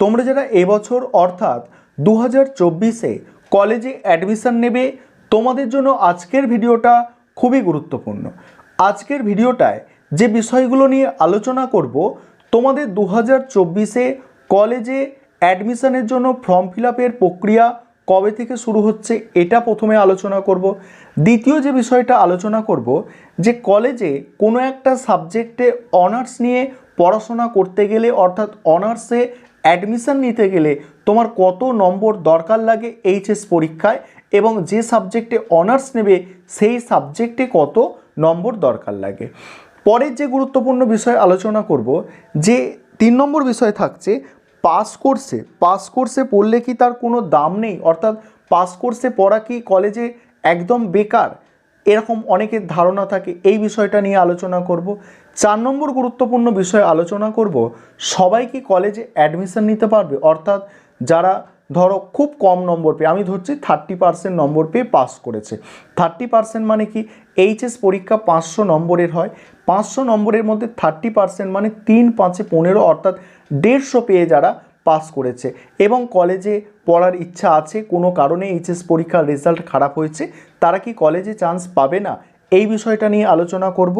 তোমরা যারা এবছর অর্থাৎ দু হাজার চব্বিশে কলেজে অ্যাডমিশান নেবে, তোমাদের জন্য আজকের ভিডিওটা খুবই গুরুত্বপূর্ণ। আজকের ভিডিওটায় যে বিষয়গুলো নিয়ে আলোচনা করব, তোমাদের দু হাজার চব্বিশে কলেজে অ্যাডমিশানের জন্য ফর্ম ফিল প্রক্রিয়া কবে থেকে শুরু হচ্ছে, এটা প্রথমে আলোচনা করব। দ্বিতীয় যে বিষয়টা আলোচনা করব, যে কলেজে কোনো একটা সাবজেক্টে অনার্স নিয়ে পড়াশোনা করতে গেলে অর্থাৎ অনার্সে অ্যাডমিশন নিতে গেলে তোমার কত নম্বর দরকার লাগে এইচএস পরীক্ষায় এবং যে সাবজেক্টে অনার্স নেবে সেই সাবজেক্টে কত নম্বর দরকার লাগে। পরের যে গুরুত্বপূর্ণ বিষয় আলোচনা করব, যে তিন নম্বর বিষয় থাকছে পাস কোর্সে। পাস কোর্সে পড়লে কি তার কোনো দাম নেই? অর্থাৎ পাস কোর্সে পড়া কি কলেজে একদম বেকার? এরকম অনেকের ধারণা থাকে, এই বিষয়টা নিয়ে আলোচনা করব। চার নম্বর গুরুত্বপূর্ণ বিষয় আলোচনা করব, সবাই কি কলেজে অ্যাডমিশন নিতে পারবে? অর্থাৎ যারা ধরো খুব কম নম্বর পেয়ে, আমি ধরছি থার্টি পার্সেন্ট নম্বর পেয়ে পাস করেছে। থার্টি পার্সেন্ট মানে কি? এইচএস পরীক্ষা পাঁচশো নম্বরের হয়। পাঁচশো নম্বরের মধ্যে থার্টি পার্সেন্ট মানে তিন পাঁচে পনেরো, অর্থাৎ দেড়শো পেয়ে যারা পাস করেছে এবং কলেজে পড়ার ইচ্ছা আছে, কোনো কারণে এইচএস পরীক্ষার রেজাল্ট খারাপ হয়েছে, তারা কি কলেজে চান্স পাবে না? এই বিষয়টা নিয়ে আলোচনা করব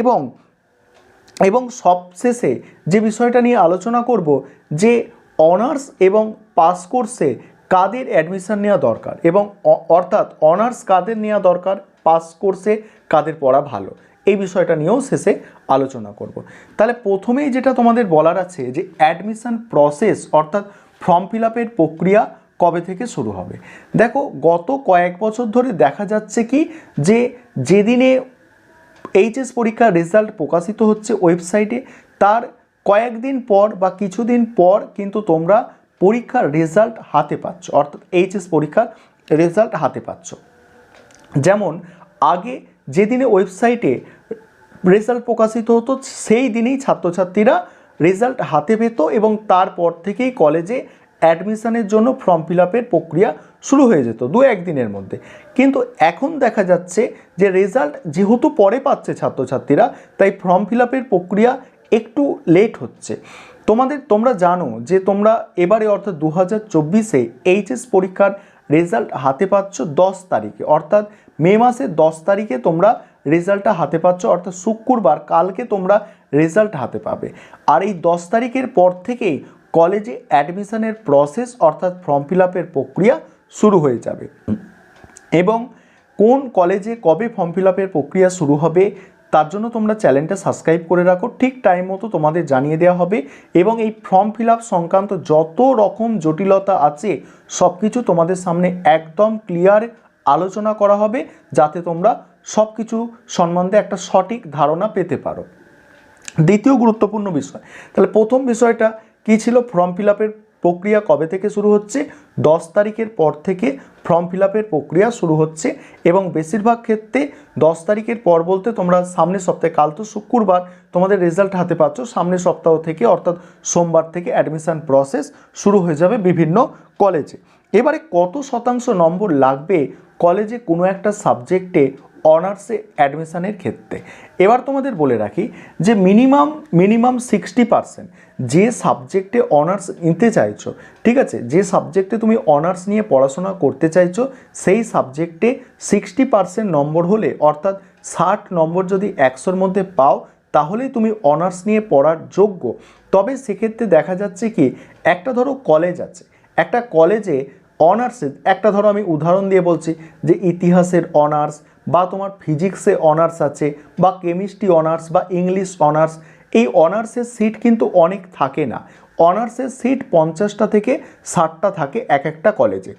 এবং এবং সবশেষে যে বিষয়টা নিয়ে আলোচনা করব যে অনার্স এবং পাস কোর্সে কাদের অ্যাডমিশন নেওয়া দরকার এবং অর্থাৎ অনার্স কাদের নেওয়া দরকার পাস কোর্সে কাদের পড়া ভালো। এই বিষয়টা নিয়েও শেষে আলোচনা করব। তাহলে প্রথমেই যেটা তোমাদের বলার আছে যে অ্যাডমিশন প্রসেস অর্থাৎ ফর্ম ফিল প্রক্রিয়া কবে থেকে শুরু হবে? দেখো, গত কয়েক বছর ধরে দেখা যাচ্ছে কি যে যেদিনে এইচএস পরীক্ষার রেজাল্ট প্রকাশিত হচ্ছে ওয়েবসাইটে তার কয়েকদিন পর বা কিছুদিন পর কিন্তু তোমরা পরীক্ষার রেজাল্ট হাতে পাচ্ছ, অর্থাৎ এইচএস পরীক্ষার রেজাল্ট হাতে পাচ্ছ। যেমন, আগে যেদিনে ওয়েবসাইটে রেজাল্ট প্রকাশিত হতো, সেই দিনেই ছাত্রছাত্রীরা রেজাল্ট হাতে পেত এবং তারপর থেকেই কলেজে অ্যাডমিশনের জন্য ফর্ম ফিল আপের প্রক্রিয়া শুরু হয়ে যেত দু, একদিনের মধ্যে। কিন্তু এখন দেখা যাচ্ছে যে রেজাল্ট যেহেতু পরে পাচ্ছে ছাত্রছাত্রীরা, তাই ফর্ম ফিল আপের প্রক্রিয়া একটু লেট হচ্ছে। তোমাদের, তোমরা জানো যে তোমরা এবারে অর্থাৎ দু হাজার চব্বিশে এইচএস পরীক্ষার রেজাল্ট হাতে পাচ্ছ দশ তারিখে, অর্থাৎ মে মাসের দশ তারিখে তোমরা রেজাল্টটা হাতে পাচ্ছ, অর্থাৎ শুক্রবার কালকে তোমরা রেজাল্ট হাতে পাবে। আর এই দশ তারিখের পর থেকেই কলেজে অ্যাডমিশনের প্রসেস, অর্থাৎ ফর্ম ফিল প্রক্রিয়া শুরু হয়ে যাবে। এবং কোন কলেজে কবে ফর্ম ফিল প্রক্রিয়া শুরু হবে, তার জন্য তোমরা চ্যানেলটা সাবস্ক্রাইব করে রাখো। ঠিক টাইম মতো তোমাদের জানিয়ে দেওয়া হবে এবং এই ফর্ম ফিল সংক্রান্ত যত রকম জটিলতা আছে সব কিছু তোমাদের সামনে একদম ক্লিয়ার আলোচনা করা হবে যাতে তোমরা সব কিছু সম্বন্ধে একটা সঠিক ধারণা পেতে পারো। দ্বিতীয় গুরুত্বপূর্ণ বিষয়, তাহলে প্রথম বিষয়টা কি ছিল? ফর্ম ফিল প্রক্রিয়া কবে থেকে শুরু হচ্ছে? দশ তারিখের পর থেকে ফর্ম ফিল প্রক্রিয়া শুরু হচ্ছে এবং বেশিরভাগ ক্ষেত্রে দশ তারিখের পর বলতে তোমরা সামনের সপ্তাহে, কাল তো শুক্রবার, তোমাদের রেজাল্ট হাতে পাচ্ছ। সামনের সপ্তাহ থেকে অর্থাৎ সোমবার থেকে অ্যাডমিশন প্রসেস শুরু হয়ে যাবে বিভিন্ন কলেজে এবারে কত শতাংশ নম্বর লাগবে কলেজে কোনো একটা সাবজেক্টে অনার্সে অ্যাডমিশানের ক্ষেত্রে। এবার তোমাদের বলে রাখি যে মিনিমাম মিনিমাম সিক্সটি পার্সেন্ট যে সাবজেক্টে অনার্স নিতে চাইছো, ঠিক আছে? যে সাবজেক্টে তুমি অনার্স নিয়ে পড়াশোনা করতে চাইছো, সেই সাবজেক্টে সিক্সটি পার্সেন্ট নম্বর হলে, অর্থাৎ ষাট নম্বর যদি একশোর মধ্যে পাও, তাহলেই তুমি অনার্স নিয়ে পড়ার যোগ্য। তবে সেক্ষেত্রে দেখা যাচ্ছে কি, একটা ধরো কলেজ আছে। একটা কলেজে অনার্সে একটা ধরো আমি উদাহরণ দিয়ে বলছি যে ইতিহাসের অনার্স বা তোমার ফিজিক্সে অনার্স আছে বা কেমিস্ট্রি অনার্স বা ইংলিশ অনার্স এই অনার্সের সিট কিন্তু অনেক থাকে না। অনার্সের সিট পঞ্চাশটা থেকে ষাটটা থাকে এক একটা কলেজে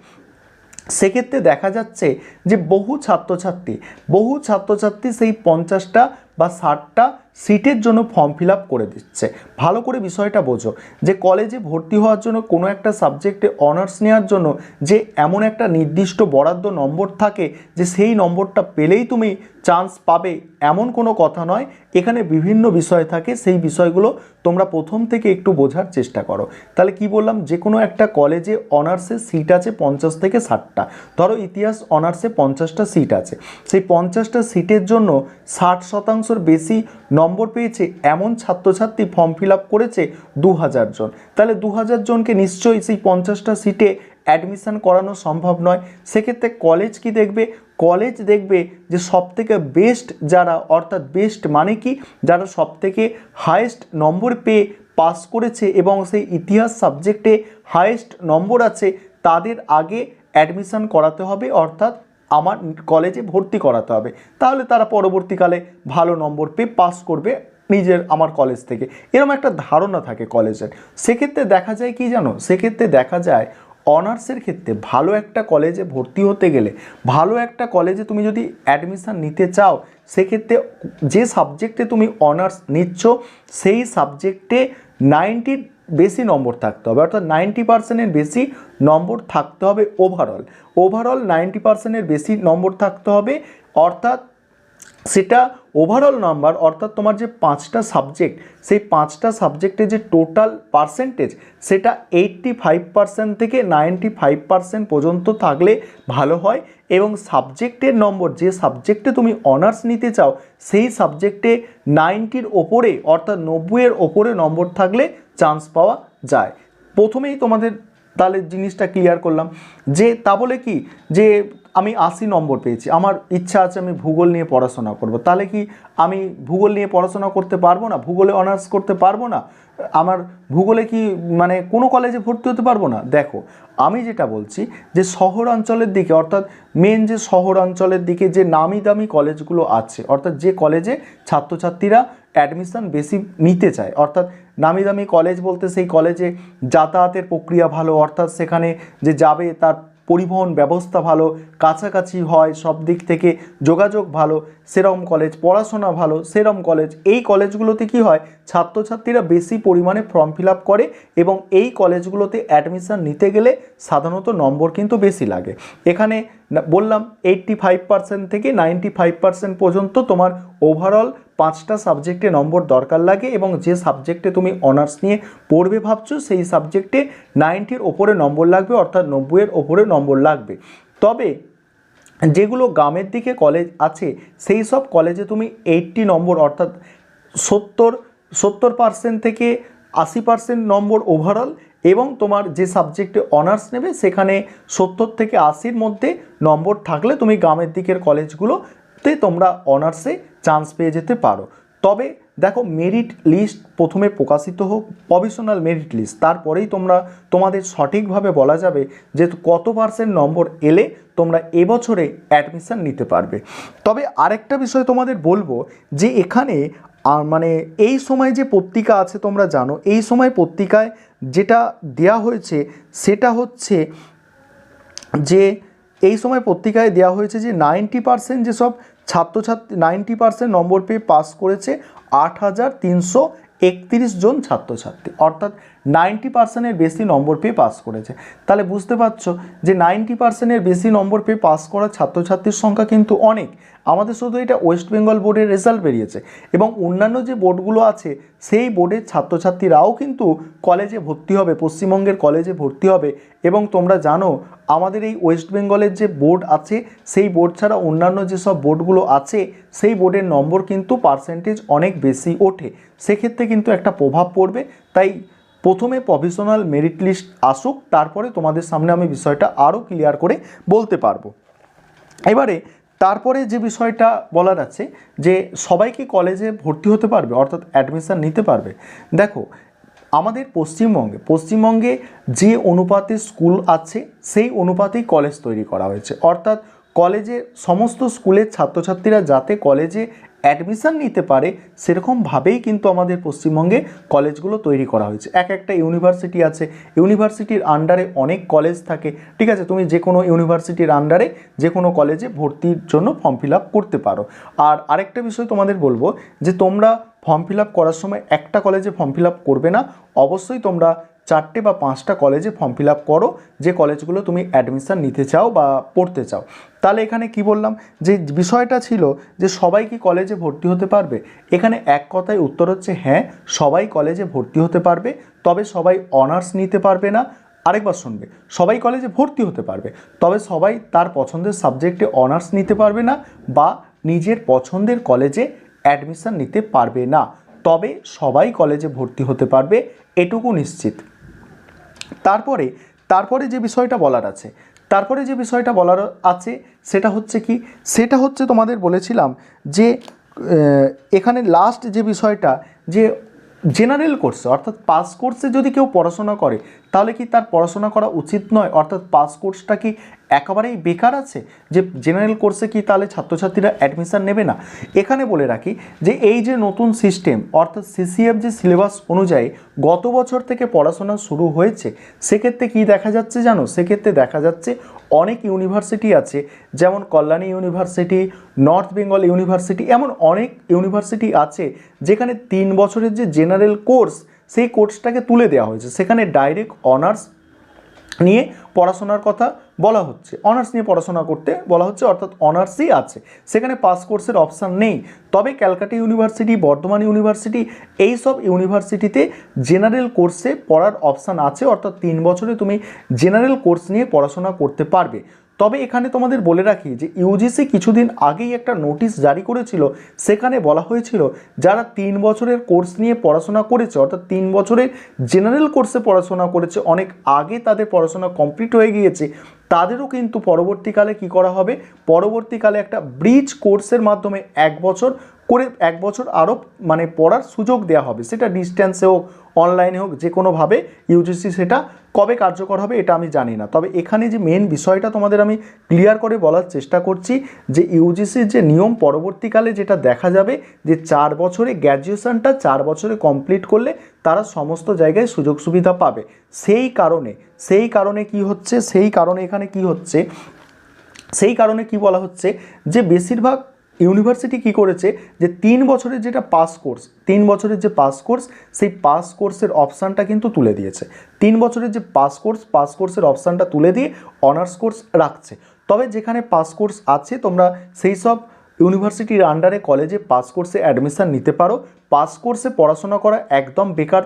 সেক্ষেত্রে দেখা যাচ্ছে যে বহু ছাত্রছাত্রী বহু ছাত্রছাত্রী সেই পঞ্চাশটা বা ষাটটা সিটের জন্য ফর্ম ফিল করে দিচ্ছে। ভালো করে বিষয়টা বোঝো যে কলেজে ভর্তি হওয়ার জন্য কোনো একটা সাবজেক্টে অনার্স নেওয়ার জন্য যে এমন একটা নির্দিষ্ট বরাদ্দ নম্বর থাকে যে সেই নম্বরটা পেলেই তুমি চান্স পাবে এমন কোনো কথা নয়। এখানে বিভিন্ন বিষয় থাকে, সেই বিষয়গুলো তোমরা প্রথম থেকে একটু বোঝার চেষ্টা করো। তাহলে কি বললাম? যে কোনো একটা কলেজে অনার্সের সিট আছে পঞ্চাশ থেকে ষাটটা। ধরো ইতিহাস অনার্সে পঞ্চাশটা সিট আছে। সেই পঞ্চাশটা সিটের জন্য ষাট শতাংশের বেশি নম্বর পেয়েছে এমন ছাত্রছাত্রী ফর্ম ফিল করেছে দু হাজার জন। তাহলে দু হাজার জনকে নিশ্চয়ই সেই পঞ্চাশটা সিটে অ্যাডমিশন করানো সম্ভব নয়। সেক্ষেত্রে কলেজ কি দেখবে? কলেজ দেখবে যে সবথেকে বেস্ট যারা, অর্থাৎ বেস্ট মানে কি? যারা সবথেকে হায়েস্ট নম্বর পেয়ে পাস করেছে এবং সেই ইতিহাস সাবজেক্টে হায়েস্ট নম্বর আছে, তাদের আগে অ্যাডমিশান করাতে হবে, অর্থাৎ আমার কলেজে ভর্তি করাতে হবে। তাহলে তারা পরবর্তীকালে ভালো নম্বর পেয়ে পাস করবে নিজের আমার কলেজ থেকে। এরকম একটা ধারণা থাকে কলেজের সেক্ষেত্রে দেখা যায় কি জানো? সেক্ষেত্রে দেখা যায় অনার্সের ক্ষেত্রে ভালো একটা কলেজে ভর্তি হতে গেলে, ভালো একটা কলেজে তুমি যদি অ্যাডমিশান নিতে চাও, সেক্ষেত্রে যে সাবজেক্টে তুমি অনার্স নিচ্ছ, সেই সাবজেক্টে নাইনটির বেশি নম্বর থাকতে হবে। অর্থাৎ নাইনটি পার্সেন্টের বেশি নম্বর থাকতে হবে ওভারঅল ওভারঅল নাইনটি পার্সেন্টের বেশি নম্বর থাকতে হবে, অর্থাৎ সেটা ওভারঅল নাম্বার অর্থাৎ তোমার যে পাঁচটা সাবজেক্ট সেই পাঁচটা সাবজেক্টে যে টোটাল পার্সেন্টেজ সেটা এইট্টি ফাইভ পার্সেন্ট থেকে নাইনটি ফাইভ পার্সেন্ট পর্যন্ত থাকলে ভালো হয়। এবং সাবজেক্টের নম্বর যে সাবজেক্টে তুমি অনার্স নিতে চাও, সেই সাবজেক্টে নাইনটির ওপরে, অর্থাৎ নব্বইয়ের ওপরে নম্বর থাকলে চান্স পাওয়া যায়। প্রথমেই তোমাদের তাহলে জিনিসটা ক্লিয়ার করলাম। যে তা বলে কি? যে আমি আশি নম্বর পেয়েছি। আমার ইচ্ছা আছে আমি ভূগোল নিয়ে পড়াশোনা করব। তাহলে কি আমি ভূগোল নিয়ে পড়াশোনা করতে পারব না? ভূগোলে অনার্স করতে পারব না? আমার ভূগোলে কি মানে কোনো কলেজে ভর্তি হতে পারব না? দেখো, আমি যেটা বলছি যে শহর অঞ্চলের দিকে, অর্থাৎ মেন যে শহর অঞ্চলের দিকে যে নামি দামি কলেজগুলো আছে, অর্থাৎ যে কলেজে ছাত্রছাত্রীরা অ্যাডমিশন বেশি নিতে চায়, অর্থাৎ নামি দামি কলেজ বলতে সেই কলেজে যাতায়াতের প্রক্রিয়া ভালো, অর্থাৎ সেখানে যে যাবে তার পরিবহন ব্যবস্থা ভালো, কাছাকাছি হয়, সব দিক থেকে যোগাযোগ ভালো, সেরম কলেজ পড়াশোনা ভালো, সেরম কলেজ এই কলেজগুলোতে কি হয়? ছাত্রছাত্রীরা বেশি পরিমাণে ফর্ম ফিল করে এবং এই কলেজগুলোতে অ্যাডমিশন নিতে গেলে সাধারণত নম্বর কিন্তু বেশি লাগে। এখানে বললাম এইট্টি ফাইভ পার্সেন্ট থেকে নাইনটি ফাইভ পার্সেন্ট পর্যন্ত তোমার ওভারঅল পাঁচটা সাবজেক্টে নম্বর দরকার লাগে এবং যে সাবজেক্টে তুমি অনার্স নিয়ে পড়বে ভাবছ, সেই সাবজেক্টে নাইনটির ওপরে নম্বর লাগবে অর্থাৎ নব্বইয়ের ওপরে নম্বর লাগবে। তবে যেগুলো গ্রামের দিকে কলেজ আছে, সেই সব কলেজে তুমি এইটটি নম্বর অর্থাৎ সত্তর সত্তর পার্সেন্ট থেকে আশি পার্সেন্ট নম্বর ওভারঅল এবং তোমার যে সাবজেক্টে অনার্স নেবে, সেখানে সত্তর থেকে আশির মধ্যে নম্বর থাকলে তুমি গ্রামের দিকের কলেজগুলোতে তোমরা অনার্সে চান্স পেয়ে যেতে পারো। তবে দেখো মেরিট লিস্ট প্রথমে প্রকাশিত হোক প্রভিশনাল মেরিট লিস্ট তারপরেই তোমরা, তোমাদের সঠিকভাবে বলা যাবে যে কত পার্সেন্ট নম্বর এলে তোমরা এবছরে অ্যাডমিশন নিতে পারবে। তবে আরেকটা বিষয় তোমাদের বলব যে এখানে মানে এই সময় যে পত্রিকা আছে তোমরা জানো, এই সময় পত্রিকায় যেটা দেয়া হয়েছে, সেটা হচ্ছে যে এই সময় পত্রিকায় দেওয়া হয়েছে যে নাইনটি পার্সেন্ট যেসব ছাত্রছাত্রী, নাইনটি পার্সেন্ট নম্বর পেয়ে পাস করেছে আট হাজার তিনশো একত্রিশ জন ছাত্রছাত্রী। অর্থাৎ নাইনটি পার্সেন্টের বেশি নম্বর পেয়ে পাস করেছে। তাহলে বুঝতে পারছ যে নাইনটি পার্সেন্টের বেশি নম্বর পেয়ে পাস করা ছাত্রছাত্রীর সংখ্যা কিন্তু অনেক। আমাদের শুধু এটা ওয়েস্ট বেঙ্গল বোর্ডের রেজাল্ট বেরিয়েছে। এবং অন্যান্য যে বোর্ডগুলো আছে, সেই বোর্ডের ছাত্রছাত্রীরাও কিন্তু কলেজে ভর্তি হবে, পশ্চিমবঙ্গের কলেজে ভর্তি হবে। এবং তোমরা জানো, আমাদের এই ওয়েস্ট বেঙ্গলের যে বোর্ড আছে, সেই বোর্ড ছাড়া অন্যান্য যেসব বোর্ডগুলো আছে, সেই বোর্ডের নম্বর কিন্তু পার্সেন্টেজ অনেক বেশি ওঠে। সেক্ষেত্রে কিন্তু একটা প্রভাব পড়বে। তাই প্রথমে প্রফেশনাল মেরিট লিস্ট আসুক, তারপরে তোমাদের সামনে আমি বিষয়টা আরও ক্লিয়ার করে বলতে পারব। এবারে তারপরে যে বিষয়টা বলার আছে যে সবাই কি কলেজে ভর্তি হতে পারবে? অর্থাৎ অ্যাডমিশান নিতে পারবে। দেখো, আমাদের পশ্চিমবঙ্গে পশ্চিমবঙ্গে যে অনুপাতে স্কুল আছে, সেই অনুপাতেই কলেজ তৈরি করা হয়েছে। অর্থাৎ কলেজে সমস্ত স্কুলের ছাত্রছাত্রীরা যাতে কলেজে অ্যাডমিশন নিতে পারে, সেরকমভাবেই কিন্তু আমাদের পশ্চিমবঙ্গে কলেজগুলো তৈরি করা হয়েছে। এক একটা ইউনিভার্সিটি আছে ইউনিভার্সিটির আন্ডারে অনেক কলেজ থাকে। ঠিক আছে, তুমি যে কোনো ইউনিভার্সিটির আন্ডারে যে কোনো কলেজে ভর্তির জন্য ফর্ম ফিল করতে পারো। আর আরেকটা বিষয় তোমাদের বলব, যে তোমরা ফর্ম ফিল করার সময় একটা কলেজে ফর্ম ফিল করবে না, অবশ্যই তোমরা চারটে বা পাঁচটা কলেজে ফর্ম ফিল আপ করো, যে কলেজগুলো তুমি অ্যাডমিশান নিতে চাও বা পড়তে চাও। তাহলে এখানে কি বললাম? যে বিষয়টা ছিল যে সবাই কি কলেজে ভর্তি হতে পারবে? এখানে এক কথায় উত্তর হচ্ছে হ্যাঁ সবাই কলেজে ভর্তি হতে পারবে, তবে সবাই অনার্স নিতে পারবে না। আরেকবার শুনবে, সবাই কলেজে ভর্তি হতে পারবে, তবে সবাই তার পছন্দের সাবজেক্টে অনার্স নিতে পারবে না বা নিজের পছন্দের কলেজে অ্যাডমিশান নিতে পারবে না। তবে সবাই কলেজে ভর্তি হতে পারবে, এটুকু নিশ্চিত। তারপরে তারপরে যে বিষয়টা বলার আছে, তারপরে যে বিষয়টা বলার আছে, সেটা হচ্ছে কি, সেটা হচ্ছে তোমাদের বলেছিলাম যে এখানে লাস্ট যে বিষয়টা, যে জেনারেল কোর্সে অর্থাৎ পাস কোর্সে যদি কেউ পড়াশোনা করে তাহলে কি তার পড়াশোনা করা উচিত নয়? অর্থাৎ পাস কোর্সটা কি একেবারেই বেকার আছে? যে জেনারেল কোর্সে কি তাহলে ছাত্রছাত্রীরা অ্যাডমিশান নেবে না? এখানে বলে রাখি যে এই যে নতুন সিস্টেম অর্থাৎ সিসিএফ যে সিলেবাস অনুযায়ী গত বছর থেকে পড়াশোনা শুরু হয়েছে, সেক্ষেত্রে কি দেখা যাচ্ছে জানো? সেক্ষেত্রে দেখা যাচ্ছে অনেক ইউনিভার্সিটি আছে, যেমন Kalyani university North Bengal university এমন অনেক ইউনিভার্সিটি আছে যেখানে তিন বছরের যে জেনারেল কোর্স সেই কোর্সটাকে তুলে দেওয়া হয়েছে। সেখানে ডাইরেক্ট অনার্স নিয়ে পড়াশোনার কথা বলা হচ্ছে। অনার্স নিয়ে পড়াশোনা করতে বলা হচ্ছে, অর্থাৎ অনার্সই আছে। সেখানে পাস কোর্সের অপশান নেই। তবে ক্যালকাটা ইউনিভার্সিটি বর্ধমান ইউনিভার্সিটি এই সব ইউনিভার্সিটিতে জেনারেল কোর্সে পড়ার অপশান আছে, অর্থাৎ তিন বছরে তুমি জেনারেল কোর্স নিয়ে পড়াশোনা করতে পারবে। তবে এখানে তোমাদের বলে রাখি যে ইউজিসি কিছুদিন আগেই একটা নোটিশ জারি করেছিল। সেখানে বলা হয়েছিল, যারা তিন বছরের কোর্স নিয়ে পড়াশোনা করেছে, অর্থাৎ তিন বছরের জেনারেল কোর্সে পড়াশোনা করেছে, অনেক আগে তাদের পড়াশোনা কমপ্লিট হয়ে গিয়েছে, তাদেরও কিন্তু পরবর্তীকালে কি করা হবে? পরবর্তীকালে একটা ব্রিজ কোর্সের মাধ্যমে এক বছর করে এক বছর আরও মানে পড়ার সুযোগ দেওয়া হবে। সেটা ডিস্ট্যান্সে হোক অনলাইনে হোক, যে কোনোভাবে ইউজিসি সেটা কবে কার্যকর হবে এটা আমি জানি না। তবে এখানে যে মেন বিষয়টা তোমাদের আমি ক্লিয়ার করে বলার চেষ্টা করছি যে ইউজিসির যে নিয়ম পরবর্তীকালে যেটা দেখা যাবে যে চার বছরে গ্র্যাজুয়েশনটা চার বছরে কমপ্লিট করলে তারা সমস্ত জায়গায় সুযোগ সুবিধা পাবে। সেই কারণে সেই কারণে কি হচ্ছে, সেই কারণে এখানে কি হচ্ছে, সেই কারণে কি বলা হচ্ছে যে বেশিরভাগ ইউনিভার্সিটি কি করেছে যে তিন বছরের যেটা পাস কোর্স, তিন বছরের যে পাস কোর্স, সেই পাস কোর্সের অপশানটা কিন্তু তুলে দিয়েছে। তিন বছরের যে পাস কোর্স, পাস কোর্সের অপশানটা তুলে দিয়ে অনার্স কোর্স রাখছে। তবে যেখানে পাস কোর্স আছে, তোমরা সেই সব ইউনিভার্সিটির আন্ডারে, কলেজে পাস কোর্সে অ্যাডমিশন নিতে পারো। পাস কোর্সে পড়াশোনা করা একদম বেকার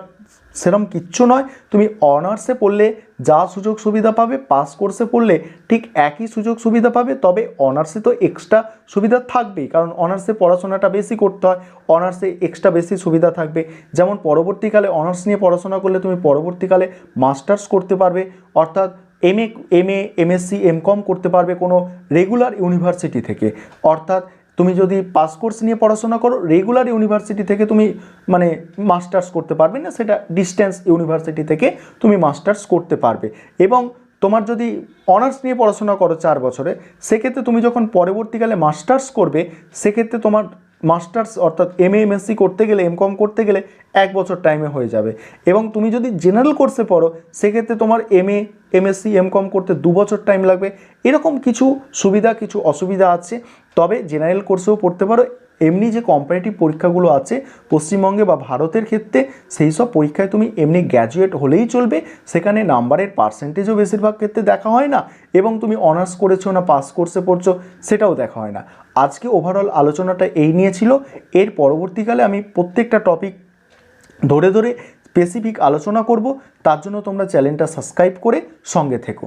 সেরম কিচ্ছু নয়। তুমি অনার্সে পড়লে যা সুযোগ সুবিধা পাবে পাস কোর্সে পড়লে ঠিক একই সুযোগ সুবিধা পাবে, তবে অনার্সে তো এক্সট্রা সুবিধা থাকবেই, কারণ অনার্সে পড়াশোনাটা বেশি করতে হয় অনার্সে এক্সট্রা বেশি সুবিধা থাকবে। যেমন পরবর্তীকালে অনার্স নিয়ে পড়াশোনা করলে তুমি পরবর্তীকালে মাস্টার্স করতে পারবে, অর্থাৎ M A M A MSc M com করতে পারবে কোনো রেগুলার ইউনিভার্সিটি থেকে। অর্থাৎ তুমি যদি পাস কোর্স নিয়ে পড়াশোনা করো রেগুলার ইউনিভার্সিটি থেকে তুমি মানে মাস্টার্স করতে পারবে না, সেটা ডিস্টেন্স ইউনিভার্সিটি থেকে তুমি মাস্টার্স করতে পারবে। এবং তোমার যদি অনার্স নিয়ে পড়াশোনা করো চার বছরে, সেক্ষেত্রে তুমি যখন পরবর্তীকালে মাস্টার্স করবে, সেক্ষেত্রে তোমার মাস্টার্স অর্থাৎ এম এমএসসি করতে গেলে এম কম করতে গেলে এক বছর টাইমে হয়ে যাবে। এবং তুমি যদি জেনারেল কোর্সে পড়ো, সেক্ষেত্রে তোমার এম এমএসসি এমকম করতে দু বছর টাইম লাগবে। এরকম কিছু সুবিধা, কিছু অসুবিধা আছে। তবে জেনারেল কোর্সেও পড়তে পারো। এমনি যে কম্পারেটিভ পরীক্ষাগুলো আছে পশ্চিমবঙ্গে বা ভারতের ক্ষেত্রে, সেই সব পরীক্ষায় তুমি এমনি গ্র্যাজুয়েট হলেই চলবে। সেখানে নাম্বারের পার্সেন্টেজও বেশিরভাগ ক্ষেত্রে দেখা হয় না এবং তুমি অনার্স করেছ না পাস কোর্সে পড়ছো, সেটাও দেখা হয় না। আজকে ওভারঅল আলোচনাটা এই নিয়ে ছিল। এর পরবর্তীকালে আমি প্রত্যেকটা টপিক ধরে ধরে স্পেসিফিক আলোচনা করব তার জন্য তোমরা চ্যানেলটা সাবস্ক্রাইব করে সঙ্গে থেকো।